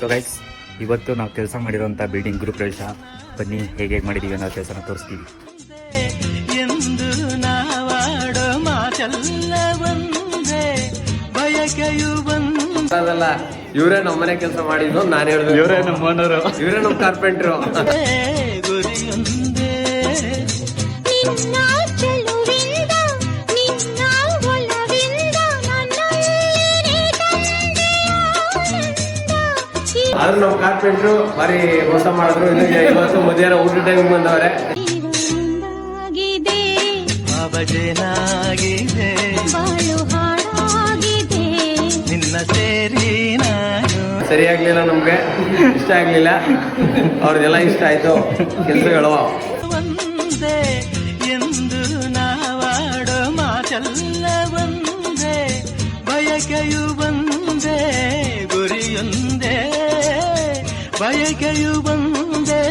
So guys ಇವತ್ತು ನಾವು ಕೆಲಸ ಮಾಡಿರೋಂಥ ಬಿಲ್ಡಿಂಗ್ ಗೃಹಪ್ರವೇಶ ಬನ್ನಿ ಹೇಗೆ ಹೇಗೆ ಮಾಡಿದ್ದೀವಿ ಅನ್ನೋ ಕೆಲಸನ ತೋರಿಸ್ತೀವಿ. ಎಂದು ನಾವಾಡೋ ಮಾತೆಲ್ಲ ಒಂದೇ ಬಯಕೆಯು ಇವರೇ ನಮ್ಮನೆ ಕೆಲಸ ಮಾಡಿದ್ದು ನಾನು ಹೇಳಿದ್ರು ಇವರೇ ನಮ್ಮ ಓನರು ಇವರೇ ನಮ್ಮ ಕಾರ್ಪೆಂಟ್ರು ಗುರಿಯೊಂದೇ. ನಿನ್ನ ಆದ್ರೂ ನಮ್ಮ ಕಾರ್ಪೆಂಟ್ರು ಬಾರಿ ಮೋಸ ಮಾಡಿದ್ರು. ಇನ್ನು ಇವತ್ತು ಮಧ್ಯಾಹ್ನ ಊಟ ಟೈಮ್ ಬಂದವ್ರೆ. ಸೇರಿ ಆಗ್ಲಿಲ್ಲ ನಮ್ಗೆ. ಇಷ್ಟ ಆಗ್ಲಿಲ್ಲ. ಅವ್ರದ್ದೆಲ್ಲ ಇಷ್ಟ ಆಯ್ತು. ಕೆಲ್ಸಗಳು. ಒಂದೇ ಎಂದು ನಾವಾಡೋ ಮಾತೆಲ್ಲ ಒಂದೇ. ಬಯಕೆಯು ಗುರಿಯೊಂದೇ ಬಯಕೆಯು ಒಂದೇ